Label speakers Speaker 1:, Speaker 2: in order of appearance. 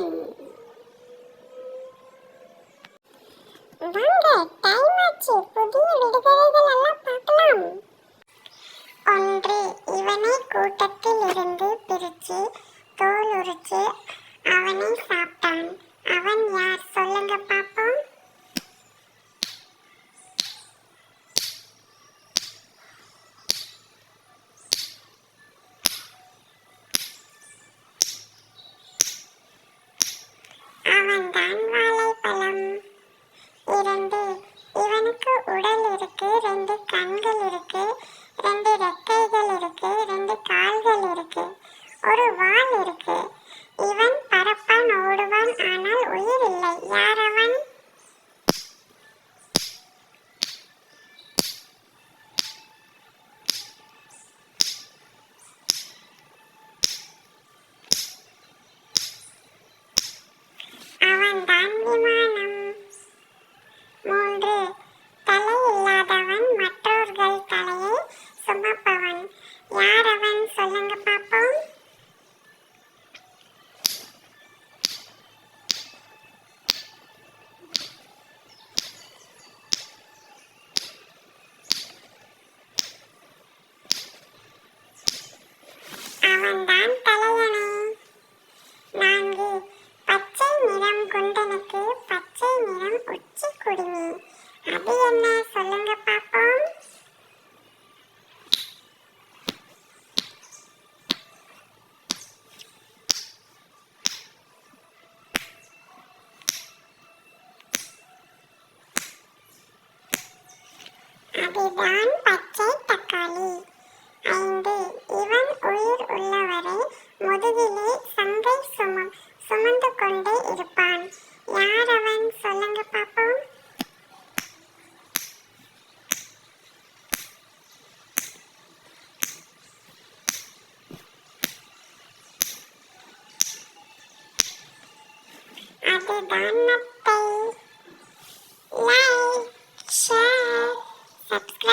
Speaker 1: வாங்க டைம் புதிய விடுகதைகள் எல்லாம் இவனை கூட்டத்தில் இருந்து பிரித்து தோல் உரித்து அவனை சாப்பிட்டான். அவன் யார் அவன்தான் தலையணை நான்கு பச்சை நிறம் குண்டனுக்கு பச்சை நிறம் உச்சி குடுமி அது என்ன? சொல்லுங்க பார்ப்போம் அதுதான் நட்பை லைக் ஷேர் சப்ஸ்கிரைப்